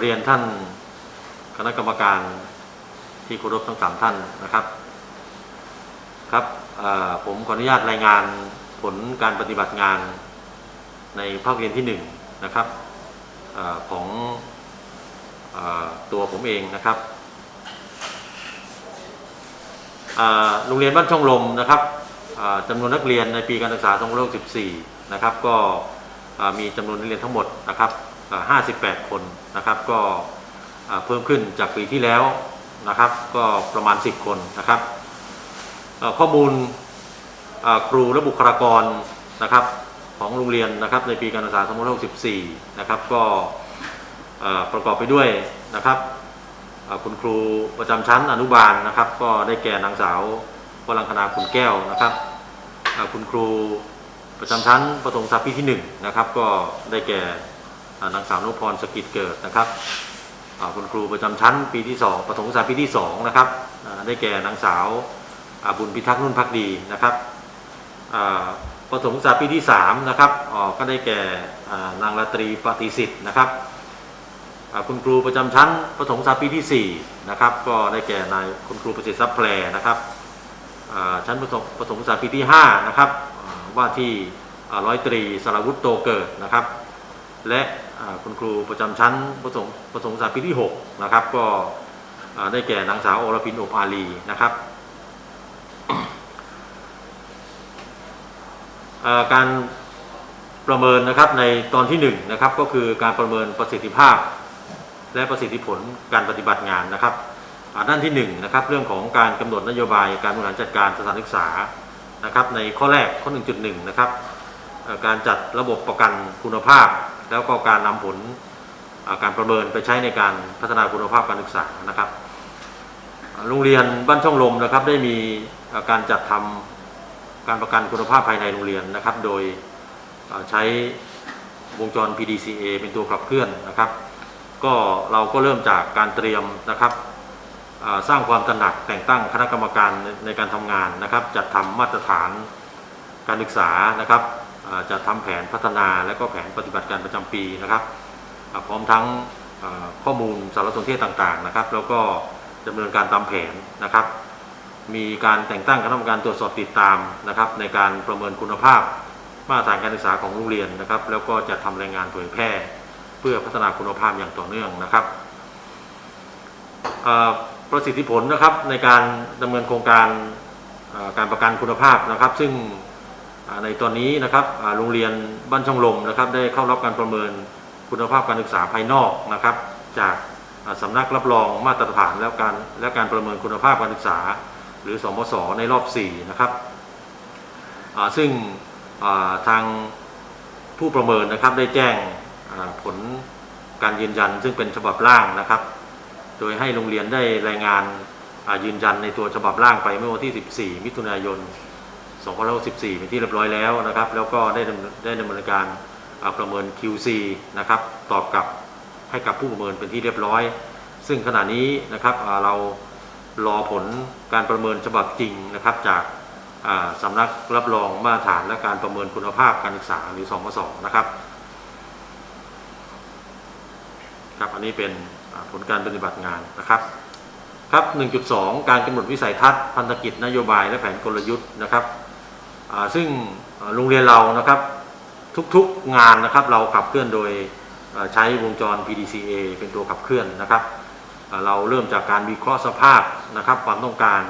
เรียนท่านคณะกรรมการที่เคารพทั้งสามท่านนะครับ ครับผมขออนุญาตรายงานผลการปฏิบัติงานในภาคเรียนที่หนึ่งนะครับอของอตัวผมเองนะครับโรงเรียนบ้านช่องลมนะครับจำนวนนักเรียนในปีการศึกษา 2564 นะครับ ก็มีจำนวนนักเรียนทั้งหมดนะครับ 58 คนนะครับก็เพิ่มขึ้นจากปีที่แล้วนะครับก็ประมาณ 10 คนนะครับข้อมูลครูและบุคลากรนะครับของโรงเรียนนะครับในปีการศึกษา2564 นะครับก็ประกอบไปด้วยนะครับคุณครูประจำชั้นอนุบาลนะครับ ก็ได้แก่นางสาววรังคณาคุณแก้วนะครับคุณครูประจำชั้นประถมศึกษาปีที่หนึ่งนะครับก็ได้แก่ นางสาวนุพรสกิจเกิดนะครับคุณครูประจำชั้นปีที่สองประถมศึกษาปีที่สองนะครับได้แก่นางสาวาบุญพิทักษ์นุ่นพักดีนะครับประถมศึกษาปีที่3นะครับก็ได้แก่นางราตรีปฏิสิทธิ์นะครับคุณครูประจำชั้นประถมศึกษาปีที่4นะครับก็ได้แก่นายคุณครูประสิทธิ์ทรัพย์แพรนะครับชั้นประถมประถมศึกษาปีที่5นะครับว่าที่ร้อยตรีสารวุฒิโตเกิดนะครับ และ คุณครูประจำชั้นประถมประถมศึกษาปีที่6นะครับ ก็ได้แก่นางสาวอรพินอบอาลีนะครับการประเมินนะครับในตอนที่1นะครับก็คือการประเมินประสิทธิภาพ และประสิทธิผลการปฏิบัติงานนะครับด้านที่1นะครับเรื่องของการกำหนดนโยบายการบริหารจัดการสถานศึกษานะครับในข้อแรกข้อ 1.1 นะครับการจัดระบบประกันคุณภาพ แล้วก็การนำผลการประเมินไปใช้ในการพัฒนาคุณภาพการศึกษานะครับโรงเรียนบ้านช่องลมนะครับได้มีการจัดทำการประกันคุณภาพภายในโรงเรียนนะครับ โดยใช้วงจร PDCA เป็นตัวขับเคลื่อนนะครับ ก็เราก็เริ่มจากการเตรียมนะครับสร้างความตระหนักแต่งตั้งคณะกรรมการในการทำงานนะครับ จัดทำมาตรฐานการศึกษานะครับ จัดทำแผนพัฒนาและก็แผนปฏิบัติการประจำปีนะครับ พร้อมทั้งข้อมูลสารสนเทศต่างๆนะครับ แล้วก็ดำเนินการตามแผนนะครับ มีการแต่งตั้งคณะกรรมการตรวจสอบติดตามนะครับ ในการประเมินคุณภาพมาตรฐานการศึกษาของโรงเรียนนะครับ แล้วก็จะทำรายงานเผยแพร่ เพื่อพัฒนาคุณภาพอย่างต่อเนื่องนะครับประสิทธิผลนะครับในการดำเนินโครงการการประกันคุณภาพนะครับ ซึ่ง ในตอนนี้นะครับโรงเรียนบ้านช่องลมนะครับ ได้เข้ารับการประเมินคุณภาพการศึกษาภายนอกนะครับ จากอ่าสำนักรับรองมาตรฐานแล้วการและการประเมินคุณภาพการศึกษา หรือสมศในรอบ 4 นะครับซึ่งทางผู้ประเมินนะครับได้แจ้งผลการยืนยันซึ่งเป็นฉบับร่างนะครับ โดยให้โรงเรียนได้รายงานยืนยันในตัวฉบับร่างไปเมื่อวันที่ 14 มิถุนายน 2564 เป็นที่เรียบร้อยแล้วนะครับ แล้วก็ได้ดำเนินได้ดำเนินการประเมิน QC นะครับตอบกลับให้กับผู้ประเมินเป็นที่เรียบร้อย ซึ่งขณะนี้นะครับเรารอผลการประเมินฉบับจริงนะครับ จากสำนักรับรองมาตรฐานและการประเมินคุณภาพการศึกษาหรือสมศนะครับครับอันนี้เป็นผลการปฏิบัติงานนะครับครับ 1.2 การกำหนดวิสัยทัศน์พันธกิจนโยบายและแผนกลยุทธ์นะครับ ซึ่งโรงเรียนเรานะครับทุกๆงานนะครับเราขับเคลื่อนโดยใช้วงจร PDCA เป็นตัวขับเคลื่อนนะครับ เราเริ่มจากการวิเคราะห์สภาพนะครับ ความต้องการ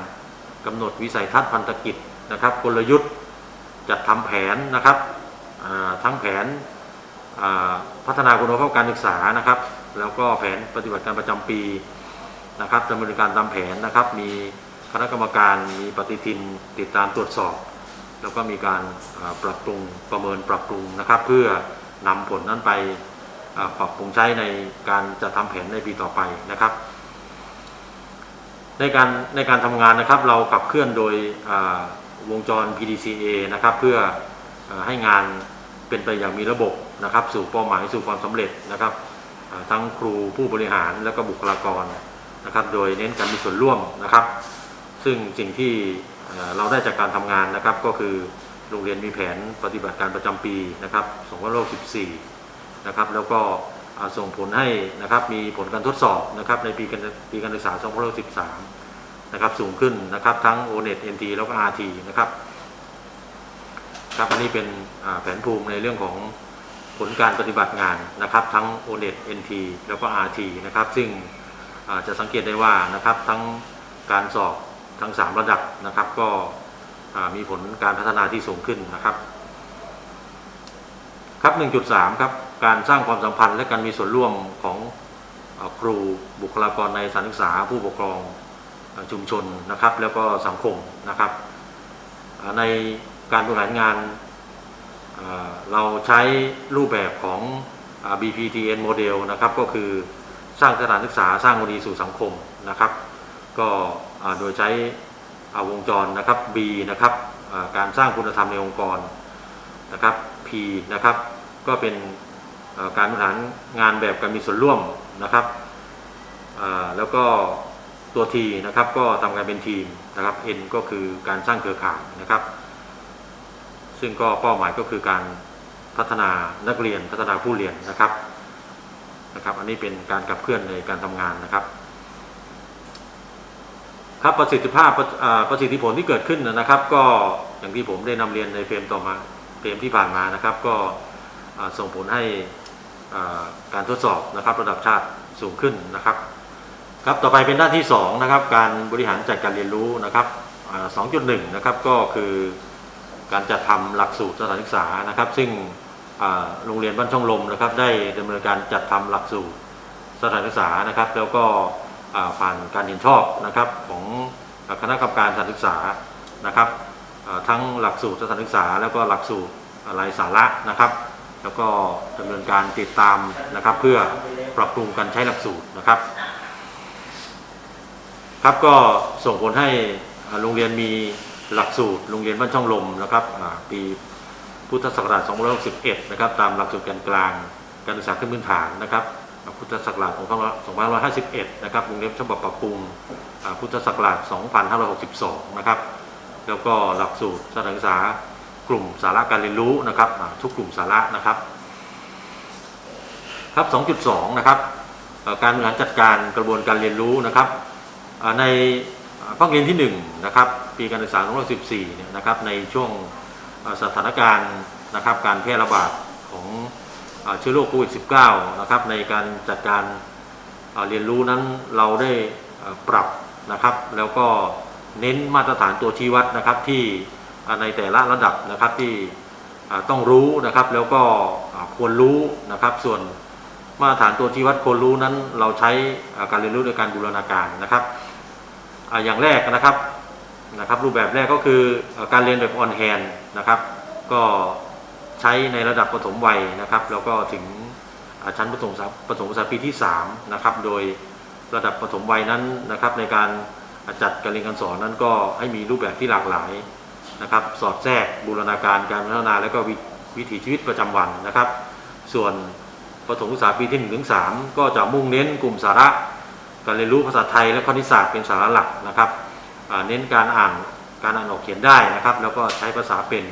กำหนดวิสัยทัศน์พันธกิจนะครับ กลยุทธ์จัดทำแผนนะครับทั้งแผนพัฒนาคุณภาพการศึกษานะครับ แล้วก็แผนปฏิบัติการประจำปีนะครับดำเนินการตามแผนนะครับ มีคณะกรรมการมีปฏิทินติดตามตรวจสอบ แล้วก็มีการปรับปรุงประเมินปรับปรุงนะครับ เพื่อนำผลนั้นไปปรับปรุงใช้ในการจัดทำแผนในปีต่อไปนะครับ ในการในการทำงานนะครับ เราขับเคลื่อนโดยวงจร PDCA นะครับ เพื่ออให้งานเป็นไปอย่างมีระบบนะครับ สู่เป้าหมายสู่ความสำเร็จนะครับ ทั้งครูผู้บริหารและก็บุคลากรนะครับ โดยเน้นการมีส่วนร่วมนะครับ ซึ่งสิ่งที่ เราได้จากการทำงานนะครับก็คือโรงเรียนมีแผนปฏิบัติการประจำปีนะครับ2564นะครับแล้วก็ส่งผลให้นะครับมีผลการทดสอบนะครับในปีการปีการศึกษา2013นะครับสูงขึ้นนะครับทั้ง ONET NT แล้วก็ RT นะครับครับอันนี้เป็นแผนภูมิในเรื่องของผลการปฏิบัติงานนะครับทั้ง ONET NT แล้วก็ RT นะครับซึ่งจะสังเกตได้ว่านะครับทั้งการสอบ ทั้ง 3 ระดับนะครับ ก็มีผลการพัฒนาที่สูงขึ้นนะครับ ครับ 1.3 ครับ การสร้างความสัมพันธ์และการมีส่วนร่วมของอครูบุคลากรในสถานศึกษาผู้ปกครองชุมชนนะครับ แล้วก็สังคมนะครับ ในการบริหารงานเราใช้รูปแบบของ BPTN โมเดลนะครับ ก็คือสร้างสถานศึกษาสร้างคนดีสู่สังคมนะครับ ก็ โดยใช้อวงจรนะครับ B นะครับการสร้างคุณธรรมในองค์กรนะครับ P นะครับก็เป็นการบริหารงานแบบการมีส่วนร่วมนะครับแล้วก็ตัว T นะครับก็ทำงานเป็นทีมนะครับ N ก็คือการสร้างเครือข่ายนะครับ ซึ่งก็เป้าหมายก็คือการพัฒนานักเรียนพัฒนาผู้เรียนนะครับนะครับ อันนี้เป็นการขับเคลื่อนในการทำงานนะครับ ครับประสิทธิภาพประประสิทธิผลที่เกิดขึ้นนะครับ ก็อย่างที่ผมได้นำเรียนในเฟรมต่อมาเฟรมที่ผ่านมานะครับ ก็ส่งผลให้การทดสอบนะครับระดับชาติสูงขึ้นนะครับ ครับต่อไปเป็นด้านที่2นะครับการบริหารจัดการเรียนรู้นะครับอ่า2.1นะครับก็คือการจัดทำหลักสูตรสถานศึกษานะครับ ซึ่งโรงเรียนบ้านช่องลมนะครับ ได้ดำเนินการจัดทำหลักสูตรสถานศึกษานะครับ แล้วก็ ผ่านการเห็นชอบนะครับของคณะกรรมการสถานศึกษานะครับทั้งหลักสูตรสถานศึกษา แล้วก็หลักสูตรรายสาระนะครับ แล้วก็ดำเนินการติดตามนะครับ เพื่อปรับปรุงการใช้หลักสูตรนะครับ ครับก็ส่งผลให้โรงเรียนมีหลักสูตรโรงเรียนบ้านช่องลมนะครับปีพุทธศักราช 2561 นะครับ ตามหลักสูตรการกลางการศึกษาขั้นพื้นฐานนะครับ พุทธศักราช2551 นะครับวงเล็บฉบับปรับปรุงพุทธศักราช 2562 นะครับ แล้วก็หลักสูตรสถานศึกษากลุ่มสาระการเรียนรู้นะครับทุกกลุ่มสาระนะครับ ครับ 2.2 นะครับการบริหารจัดการกระบวนการเรียนรู้นะครับในห้อเรียนที่1นะครับปีการศึกษา2014เนี่ยนะครับในช่วงสถานการณ์นะครับการแพร่ระบาดของ เชื้อโรคโควิด -19 นะครับในการจัดการเรียนรู้นั้นเราได้ปรับนะครับ แล้วก็เน้นมาตรฐานตัวชี้วัดนะครับที่ในแต่ละระดับนะครับที่ต้องรู้นะครับแล้วก็ควรรู้นะครับ ส่วนมาตรฐานตัวชี้วัดควรรู้นั้น เราใช้การเรียนรู้โดยการบูรณาการนะครับอย่างแรกนะครับนะครับ รูปแบบแรกก็คือการเรียนแบบออนแฮนนะครับ ก็ ใช้ในระดับปฐมวัยนะครับ แล้วก็ถึงชั้นประถมศึกษาประถมศึกษาปีที่3นะครับโดยระดับปฐมวัยนั้นนะครับ ในการจัดการเรียนการสอนนั้นก็ให้มีรูปแบบที่หลากหลายนะครับ สอดแทรกบูรณาการการพัฒนาและก็วิวิถีชีวิตประจำวันนะครับ ส่วนประถมศึกษาปีที่1ถึง3ก็จะมุ่งเน้นกลุ่มสาระ การเรียนรู้ภาษาไทยและคณิตศาสตร์เป็นสาระหลักนะครับเน้นการอ่านการอ่านออกเขียนได้นะครับ แล้วก็ใช้ภาษาเป็น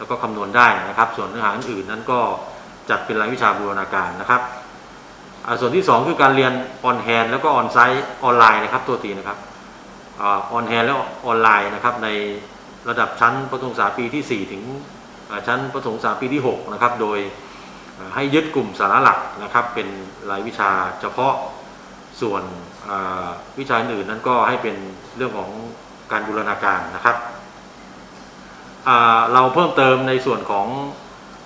แล้วก็คำนวณได้นะครับ ส่วนเนื้อหาอื่นๆนั้นก็จัดเป็นรายวิชาบูรณาการนะครับส่วนที่ 2 คือการเรียนออนแฮนแล้วก็ออนไซต์ออนไลน์นะครับตัวตีนะครับออนแฮนแล้วออนไลน์นะครับในระดับชั้นประถมศึกษาปีที่ 4 ถึงชั้นประถมศึกษาปีที่ 6 นะครับ โดยให้ยึดกลุ่มสาระหลักนะครับ เป็นรายวิชาเฉพาะส่วนวิชาอื่นนั้นก็ให้เป็นเรื่องของการบูรณาการนะครับ เราเพิ่มเติมในส่วนของ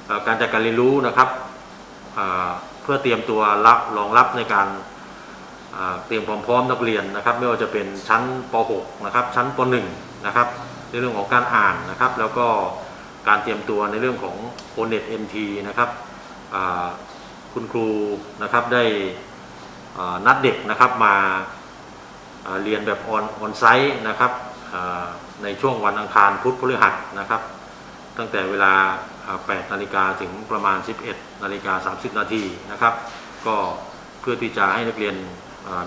อการจัดการเรียนรู้นะครับเพื่อเตรียมตัวรับรองรับในการเตรียมความพร้อมนักเรียนนะครับ ไม่ว่าจะเป็นชั้นป .6 นะครับ ชั้นป .1 นะครับ ในเรื่องของการอ่านนะครับ แล้วก็การเตรียมตัวในเรื่องของ o n e t NT นะครับคุณครูนะครับได้นัดเด็กนะครับมาเรียนแบบออนออนไซต์นะครับ ในช่วงวันอังคารพุธพฤหัสนะครับ ตั้งแต่เวลา 8 นาฬิกาถึงประมาณ 11 นาฬิกา 30 นาทีนะครับ ก็เพื่อที่จะให้นักเรียน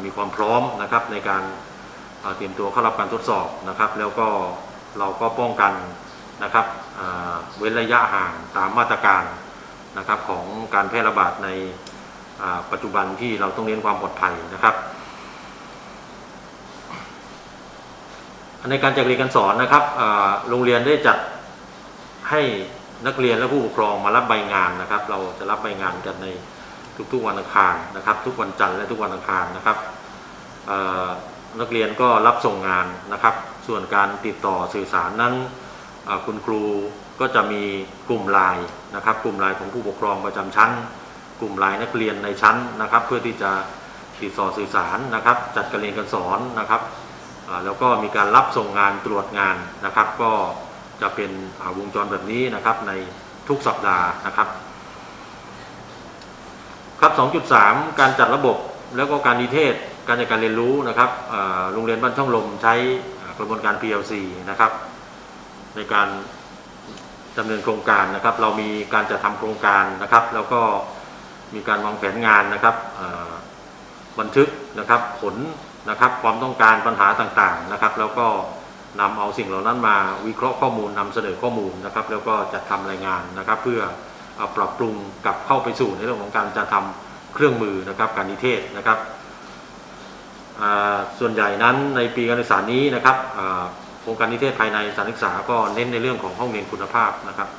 มีความพร้อมนะครับในการเตรียมตัวเข้ารับการทดสอบนะครับ แล้วก็เราก็ป้องกันนะครับเว้นระยะห่างตามมาตรการนะครับของการแพร่ระบาดในปัจจุบันที่เราต้องเน้นความปลอดภัยนะครับ ในการจัดเรียนการสอนนะครับโรงเรียนได้จัดให้นักเรียนและผู้ปกครองมารับใบงานนะครับ เราจะรับใบงานกันในทุกๆวันอังคารนะครับ ทุกวันจันทร์และทุกวันอังคารนะครับนักเรียนก็รับส่งงานนะครับ ส่วนการติดต่อสื่อสารนั้นคุณครูก็จะมีกลุ่มไลน์นะครับ กลุ่มไลน์ของผู้ปกครองประจำชั้น กลุ่มไลน์นักเรียนในชั้นนะครับ เพื่อที่จะติดต่อสื่อสารนะครับ จัดการเรียนการสอนนะครับ แล้วก็มีการรับส่งงานตรวจงานนะครับ ก็จะเป็นวงจรแบบนี้นะครับในทุกสัปดาห์นะครับครับ 2.3 การจัดระบบแล้วก็การนิเทศ การจัดการเรียนรู้นะครับโรงเรียนบ้านช่องลมใช้กระบวนการ PLC นะครับ ในการดำเนินโครงการนะครับ เรามีการจัดทำโครงการนะครับ แล้วก็มีการวางแผนงานนะครับบันทึกนะครับ ผล นะครับ ความต้องการปัญหาต่างๆนะครับ แล้วก็นำเอาสิ่งเหล่านั้นมาวิเคราะห์ข้อมูลนำเสนอข้อมูลนะครับ แล้วก็จัดทำรายงานนะครับ เพื่อปรับปรุงกลับเข้าไปสู่ในเรื่องของการจะทำเครื่องมือนะครับการนิเทศนะครับส่วนใหญ่นั้นในปีการศึกษานี้นะครับโครงการนิเทศภายในสถานศึกษาก็เน้นในเรื่องของห้องเรียนคุณภาพนะครับ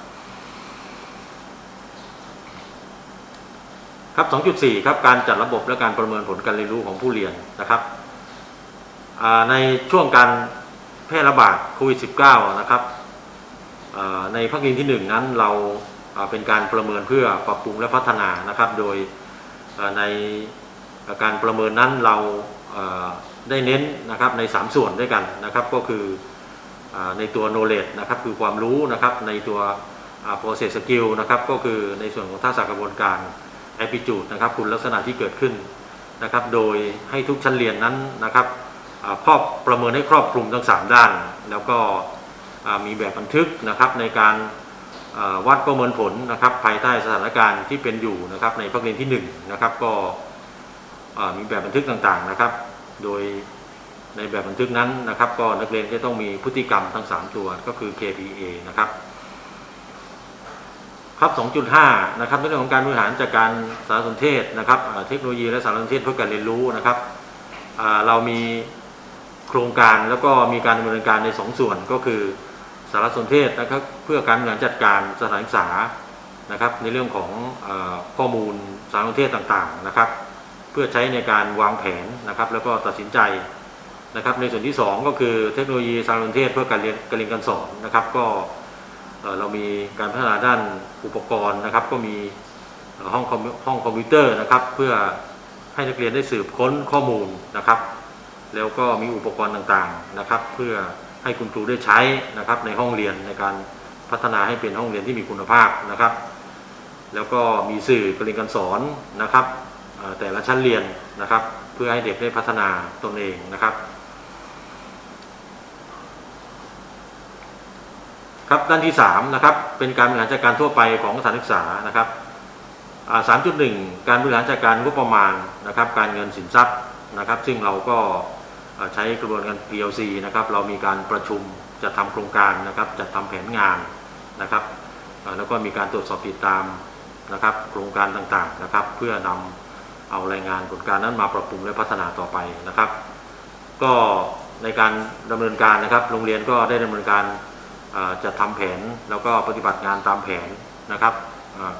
ครับ 2.4 ครับ การจัดระบบและการประเมินผลการเรียนรู้ของผู้เรียนนะครับ ในช่วงการแพร่ระบาดโควิด -19 นะครับในภาคเรียนที่ 1 นั้นเราเป็นการประเมินเพื่อปรับปรุงและพัฒนานะครับ โดยในการประเมินนั้นเราได้เน้นนะครับใน 3 ส่วนด้วยกันนะครับ ก็คือในตัว knowledge นะครับคือความรู้นะครับในตัว process skill นะครับก็คือในส่วนของทักษะกระบวนการ attitude นะครับคุณลักษณะที่เกิดขึ้นนะครับ โดยให้ทุกชั้นเรียนนั้นนะครับ ครอบประเมินให้ครอบคลุมทั้ง 3 ด้าน แล้วก็มีแบบบันทึกนะครับในการวัดประเมินผลนะครับภายใต้สถานการณ์ที่เป็นอยู่นะครับในภาคเรียนที่1นะครับก็มีแบบบันทึกต่างๆนะครับ โดยในแบบบันทึกนั้นนะครับ ก็นักเรียนจะต้องมีพฤติกรรมทั้ง 3 ตัวก็คือ KPA นะครับครับ 2.5 นะครับในเรื่องของการบริหารจัดการสารสนเทศนะครับเทคโนโลยีและสารสนเทศเพื่อการเรียนรู้นะครับเรามี โครงการแล้วก็มีการดำเนินการใน2ส่วนก็คือสารสนเทศนะครับเพื่อการบริหารจัดการสถานศึกษานะครับ ในเรื่องของอข้อมูลสารสนเทศต่างๆนะครับ เพื่อใช้ในการวางแผนนะครับ แล้วก็ตัดสินใจนะครับ ในส่วนที่ 2 ก็คือเทคโนโลยีสารสนเทศเพื่อการเรียนการเรียนการสอนนะครับ ก็เรามีการพัฒนาด้านอุปกรณ์นะครับ ก็มีห้องคอมห้องคอมพิวเตอร์นะครับ เพื่อให้นักเรียนได้สืบค้นข้อมูลนะครับ แล้วก็มีอุปกรณ์ต่างๆนะครับ เพื่อให้คุณครูได้ใช้นะครับในห้องเรียนในการพัฒนาให้เป็นห้องเรียนที่มีคุณภาพนะครับ แล้วก็มีสื่อการเรียนการสอนนะครับแต่ละชั้นเรียนนะครับ เพื่อให้เด็กได้พัฒนาตนเองนะครับ ครับด้านที่3นะครับเป็นการบริหารจัดการทั่วไปของสถานศึกษานะครับ3.1 การบริหารจัดการงบประมาณนะครับ การเงินสินทรัพย์นะครับ ซึ่งเราก็ ใช้กระบวนการ PLC นะครับเรามีการประชุมจัดทำโครงการนะครับจัดทำแผนงานนะครับแล้วก็มีการตรวจสอบติดตามนะครับโครงการต่างๆนะครับ เพื่อนำเอารายงานผลการนั้นมาปรับปรุงและพัฒนาต่อไปนะครับ ก็ในการดำเนินการนะครับ โรงเรียนก็ได้ดำเนินการอ่าจะทำแผนแล้วก็ปฏิบัติงานตามแผนนะครับ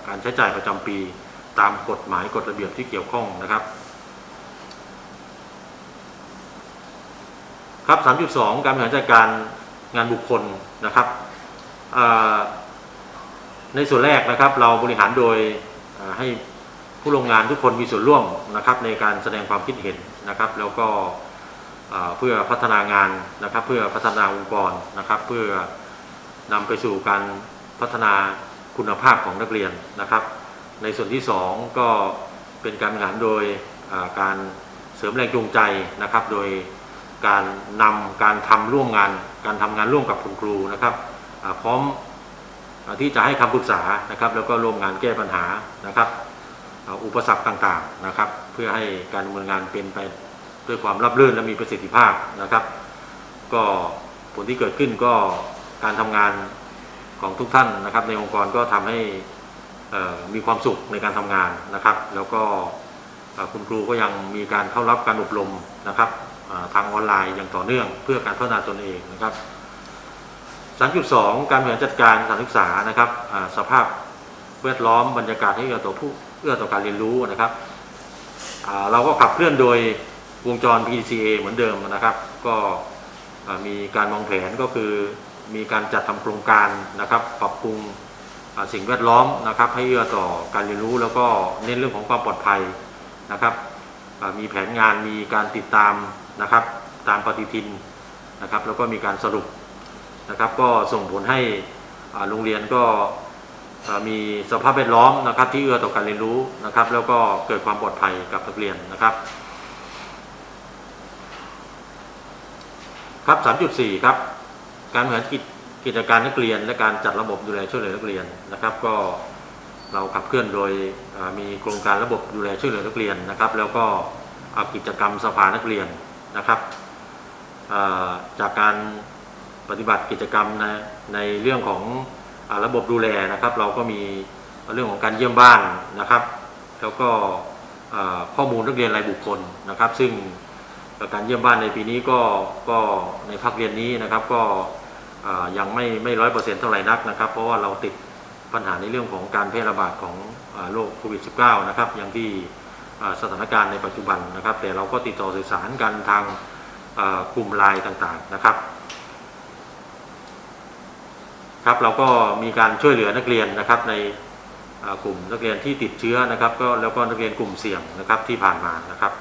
การใช้จ่ายประจำปีตามกฎหมายกฎระเบียบที่เกี่ยวข้องนะครับ ครับ3.2 การบริหารจัดการงานบุคคลนะครับในส่วนแรกนะครับ เราบริหารโดยให้ผู้ลงงานทุกคนมีส่วนร่วมนะครับ ในการแสดงความคิดเห็นนะครับ แล้วก็เพื่อพัฒนางานนะครับ เพื่อพัฒนาองค์กรนะครับ เพื่อนำไปสู่การพัฒนาคุณภาพของนักเรียนนะครับ ในส่วนที่ 2 ก็เป็นการบริหารโดยการเสริมแรงจูงใจนะครับ โดย การนำการทำร่วมงาน การทำงานร่วมกับคุณครูนะครับพร้อมที่จะให้คำปรึกษานะครับ แล้วก็ร่วมงานแก้ปัญหานะครับอุปสรรคต่างๆนะครับ เพื่อให้การดำเนินงานเป็นไปด้วยความราบรื่นและมีประสิทธิภาพนะครับ ก็ผลที่เกิดขึ้นก็การทำงานของทุกท่านนะครับ ในองค์กรก็ทำให้มีความสุขในการทำงานนะครับ แล้วก็คุณครูก็ยังมีการเข้ารับการอบรมนะครับ ทางออนไลน์อย่างต่อเนื่อง เพื่อการพัฒนาตนเองนะครับ 3.2 การบริหารจัดการสถานศึกษานะครับสภาพแวดล้อมบรรยากาศที่เอื้อต่อผู้เอื้อต่อการเรียนรู้นะครับเราก็ขับเคลื่อนโดยวงจร PDCA เหมือนเดิมนะครับ ก็มีการวางแผนก็คือมีการจัดทำโครงการนะครับ ปรับปรุงสิ่งแวดล้อมนะครับ ให้เอื้อต่อการเรียนรู้แล้วก็เน้นเรื่องของความปลอดภัยนะครับมีแผนงานมีการติดตาม นะครับตามปฏิทินนะครับแล้วก็มีการสรุปนะครับก็ส่งผลให้โรงเรียนก็มีสภาพแวดล้อมนะครับที่เอื้อต่อการเรียนรู้นะครับ แล้วก็เกิดความปลอดภัยกับนักเรียนนะครับครับ3.4ครับการบริหารกิจกิจการนักเรียน และการจัดระบบดูแลช่วยเหลือนักเรียนนะครับ ก็เราขับเคลื่อนโดยมีโครงการระบบดูแลช่วยเหลือนักเรียนนะครับ แล้วก็อ่ากิจกรรมสภานักเรียน นะครับจากการปฏิบัติกิจกรรมในในเรื่องของอระบบดูแลนะครับ เราก็มีเรื่องของการเยี่ยมบ้านนะครับ แล้วก็ข้อมูลนักเรียนรายบุคคลนะครับ ซึ่งการเยี่ยมบ้านในปีนี้ก็ก็ในภาคเรียนนี้นะครับก็ยังไม่ไม่ร้อยเปอร์เซ็นต์เท่าไหร่นักนะครับ เพราะว่าเราติดปัญหาในเรื่องของการแพร่ระบาดของอโรคโควิด -19 นะครับอย่างที่ สถานการณ์ในปัจจุบันนะครับ แต่เราก็ติดต่อสื่อสารกันทางกลุ่มไลน์ต่างๆนะครับครับเราก็มีการช่วยเหลือนักเรียนนะครับในกลุ่มนักเรียนที่ติดเชื้อนะครับ ก็แล้วก็นักเรียนกลุ่มเสี่ยงนะครับที่ผ่านมานะครับ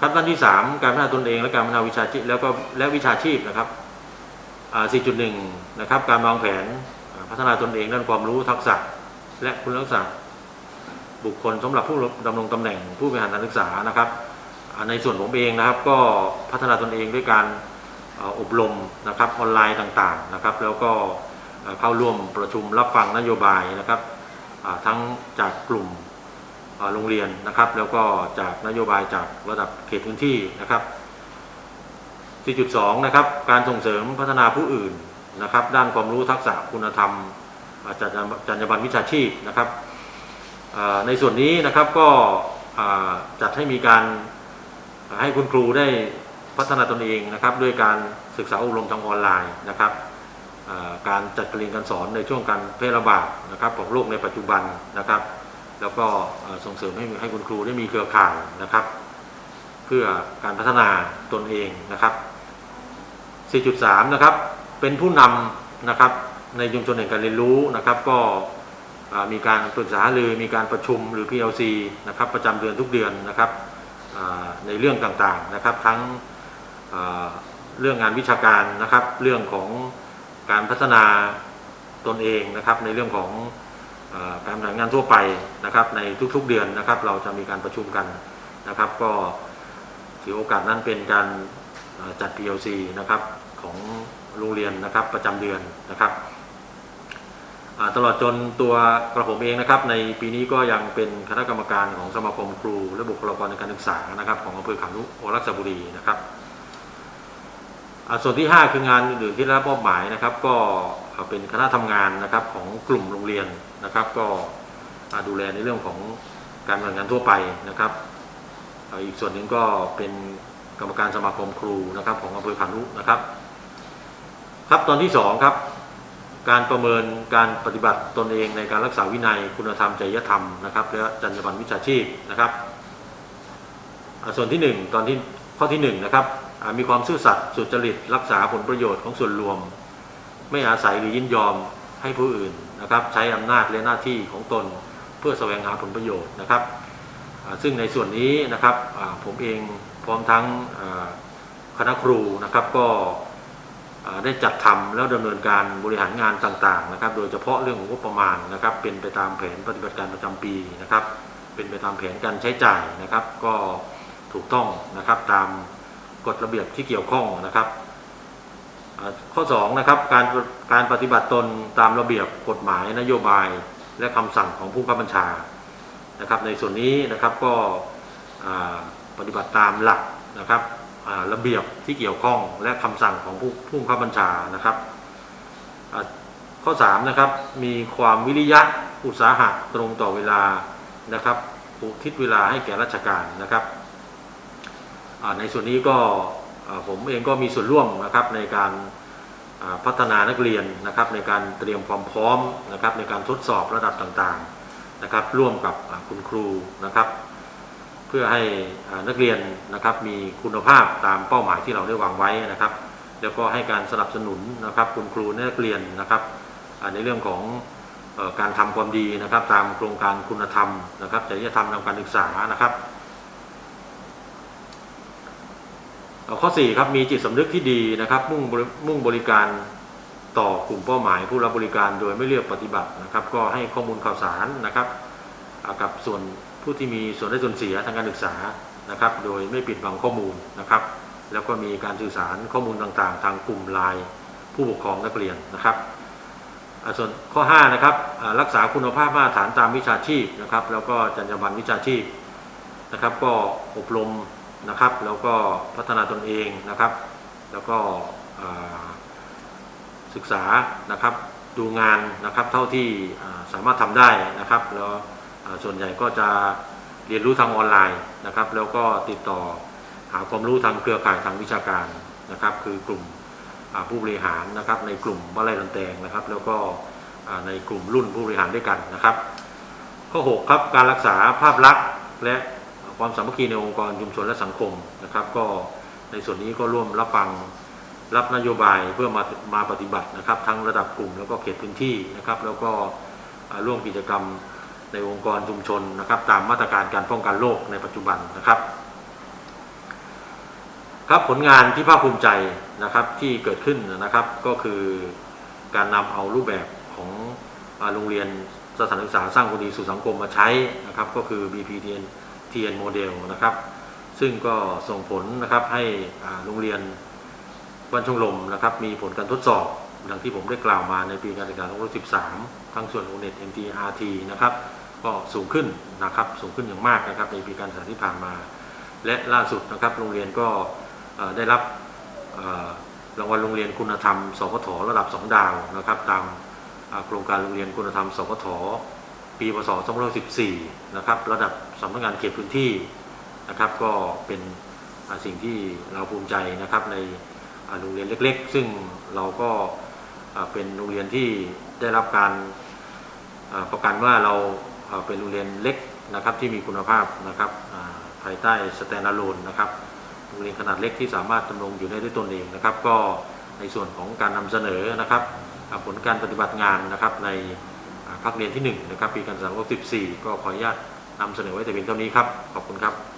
ครับด้านที่ 3 การพัฒนาตนเอง และการพัฒนาวิชาชีพแล้วก็และวิชาชีพนะครับ4.1 นะครับ การวางแผนพัฒนาตนเองด้านความรู้ทักษะและคุณลักษณะ บุคคลสำหรับผู้ดำรงตำแหน่งผู้บริหารการศึกษานะครับ ในส่วนผมเองนะครับ ก็พัฒนาตนเองด้วยการอบรมนะครับออนไลน์ต่างๆนะครับ แล้วก็เข้าร่วมประชุมรับฟังนโยบายนะครับทั้งจากกลุ่มโรงเรียนนะครับ แล้วก็จากนโยบายจากระดับเขตพื้นที่นะครับ 4.2 นะครับ การส่งเสริมพัฒนาผู้อื่นนะครับ ด้านความรู้ทักษะคุณธรรมอาจรรยารยาบรรณวิชาชีพนะครับ ในส่วนนี้นะครับก็จัดให้มีการให้คุณครูได้พัฒนาตนเองนะครับด้วยการศึกษาอบรมทางออนไลน์นะครับการจัดการเรียนการสอนในช่วงการแพร่ระบาดนะครับของโรคในปัจจุบันนะครับ แล้วก็ส่งเสริมให้ให้คุณครูได้มีเครือข่ายนะครับ เพื่อการพัฒนาตนเองนะครับ 4.3 นะครับเป็นผู้นำนะครับในชุมชนแห่งการเรียนรู้นะครับ ก็ มีการปรึกษาหรือมีการประชุมหรือ PLC นะครับประจำเดือนทุกเดือนนะครับในเรื่องต่างๆนะครับทั้งเรื่องงานวิชาการนะครับ เรื่องของการพัฒนาตนเองนะครับ ในเรื่องของอาการทำงานทั่วไปนะครับ ในทุกๆเดือนนะครับ เราจะมีการประชุมกันนะครับ ก็ถือโอกาสนั้นเป็นการจัด PLC นะครับของโรงเรียนนะครับประจำเดือนนะครับ ตลอดจนตัวกระผมเองนะครับ ในปีนี้ก็ยังเป็นคณะกรรมการของสมาคมครู และบุคลากรในการศึกษานะครับ ของอำเภอขานุโอรักษบุรีนะครับส่วนที่ 5 คืองานอื่นๆที่ได้รับมอบหมายนะครับ ก็เป็นคณะทำงานนะครับของกลุ่มโรงเรียนนะครับ ก็ดูแลในเรื่องของการดำเนินงานทั่วไปนะครับ อีกส่วนหนึ่งก็เป็นกรรมการสมาคมครูนะครับ ของอำเภอขานุนะครับ ครับตอนที่2ครับ การประเมินการปฏิบัติตนเองในการรักษาวินัยคุณธรรมจริยธรรมนะครับและจรรยาบรรณวิชาชีพนะครับ ส่วนที่ 1 ตอนที่ข้อที่1นะครับมีความซื่อสัตย์สุจริตรักษาผลประโยชน์ของส่วนรวม ไม่อาศัยหรือยินยอมให้ผู้อื่นนะครับใช้อำนาจและหน้าที่ของตนเพื่อแสวงหาผลประโยชน์นะครับ ซึ่งในส่วนนี้นะครับผมเองพร้อมทั้งคณะครูนะครับก็ ได้จัดทำแล้วดำเนินการบริหารงานต่างๆนะครับ โดยเฉพาะเรื่องของงบประมาณนะครับ เป็นไปตามแผนปฏิบัติการประจำปีนะครับ เป็นไปตามแผนการใช้จ่ายนะครับ ก็ถูกต้องนะครับตามกฎระเบียบที่เกี่ยวข้องนะครับ ข้อ2นะครับการการปฏิบัติตนตามระเบียบกฎหมายนโยบายและคำสั่งของผู้บังคับบัญชานะครับ ในส่วนนี้นะครับก็ปฏิบัติตามหลักนะครับ ระเบียบที่เกี่ยวข้องและคำสั่งของผู้ผู้บังคับบัญชานะครับ ข้อ3นะครับมีความวิริยะอุตสาหะตรงต่อเวลานะครับอุทิศเวลาให้แก่ราชการนะครับในส่วนนี้ก็ผมเองก็มีส่วนร่วมนะครับในการพัฒนานักเรียนนะครับในการเตรียมความพร้อมนะครับในการทดสอบระดับต่างๆนะครับร่วมกับคุณครูนะครับ พื่อให้นักเรียนนะครับมีคุณภาพตามเป้าหมายที่เราได้วางไว้นะครับ แล้วก็ให้การสนับสนุนนะครับคุณครูนักเรียนนะครับในเรื่องของการทำความดีนะครับ ตามโครงการคุณธรรมนะครับจริยธรรมทางการศึกษานะครับเอ่อข้อ4ครับมีจิตสำนึกที่ดีนะครับมุ่งมุ่งบริการต่อกลุ่มเป้าหมายผู้รับบริการโดยไม่เลือกปฏิบัตินะครับ ก็ให้ข้อมูลข่าวสารนะครับกับส่วน ผู้ที่มีส่วนได้ส่วนเสียทางการศึกษานะครับ โดยไม่ปิดบังข้อมูลนะครับ แล้วก็มีการสื่อสารข้อมูลต่างๆ ทางกลุ่มไลน์ผู้ปกครองนักเรียนนะครับอส่วนข้อ5นะครับรักษาคุณภาพมาตรฐานตามวิชาชีพนะครับ แล้วก็จรรยาบรรณวิชาชีพนะครับ ก็อบรมนะครับ แล้วก็พัฒนาตนเองนะครับ แล้วก็ศึกษานะครับดูงานนะครับเท่าที่สามารถทำได้นะครับ แล้ว ส่วนใหญ่ก็จะเรียนรู้ทางออนไลน์นะครับ แล้วก็ติดต่อหาความรู้ทางเครือข่ายทางวิชาการนะครับ คือกลุ่มผู้บริหารนะครับ ในกลุ่มบ้านไร่ลันแตงนะครับ แล้วก็ในกลุ่มรุ่นผู้บริหารด้วยกันนะครับ ข้อ 6 ครับการรักษาภาพลักษณ์และความสามัคคีในองค์กรชุมชนและสังคมนะครับ ก็ในส่วนนี้ก็ร่วมรับฟังรับนโยบายเพื่อมามาปฏิบัตินะครับ ทั้งระดับกลุ่มแล้วก็เขตพื้นที่นะครับ แล้วก็ร่วมกิจกรรม ในองค์กรชุมชนนะครับ ตามมาตรการการป้องกันโรคในปัจจุบันนะครับ ครับผลงานที่ภาคภูมิใจนะครับที่เกิดขึ้นนะครับก็คือการนำเอารูปแบบของโรงเรียนสถานศึกษาสร้างคุณดีสู่สังคมมาใช้นะครับ ก็คือ BPTN TN Model นะครับ ซึ่งก็ส่งผลนะครับให้โรงเรียนบ้านชงลมนะครับ มีผลการทดสอบดังที่ผมได้กล่าวมาในปีการศึกษา2013 ทั้งส่วน ONET MTRT นะครับ ก็สูงขึ้นนะครับสูงขึ้นอย่างมากนะครับในปีการศึกษาที่ผ่านมา และล่าสุดนะครับโรงเรียนก็ได้รับรางวัลโรงเรียนคุณธรรมสพทระดับ 2 ดาวนะครับ ตามโครงการโรงเรียนคุณธรรมสพทปีพศ2514นะครับระดับสำนักงานเขตพื้นที่นะครับ ก็เป็นสิ่งที่เราภูมิใจนะครับในโรงเรียนเล็กๆ ซึ่งเราก็เป็นโรงเรียนที่ได้รับการประกันว่าเรา เป็นโรงเรียนเล็กนะครับที่มีคุณภาพนะครับภายใต้สแตนดาร์โลนนะครับโรงเรียนขนาดเล็กที่สามารถดำรงอยู่ได้ด้วยตนเองนะครับ ก็ในส่วนของการนำเสนอนะครับผลการปฏิบัติงานนะครับในภาคเรียนที่1นะครับปีการศึกษา64ก็ขออนุญาตนำเสนอไว้แต่เพียงเท่านี้ครับ ขอบคุณครับ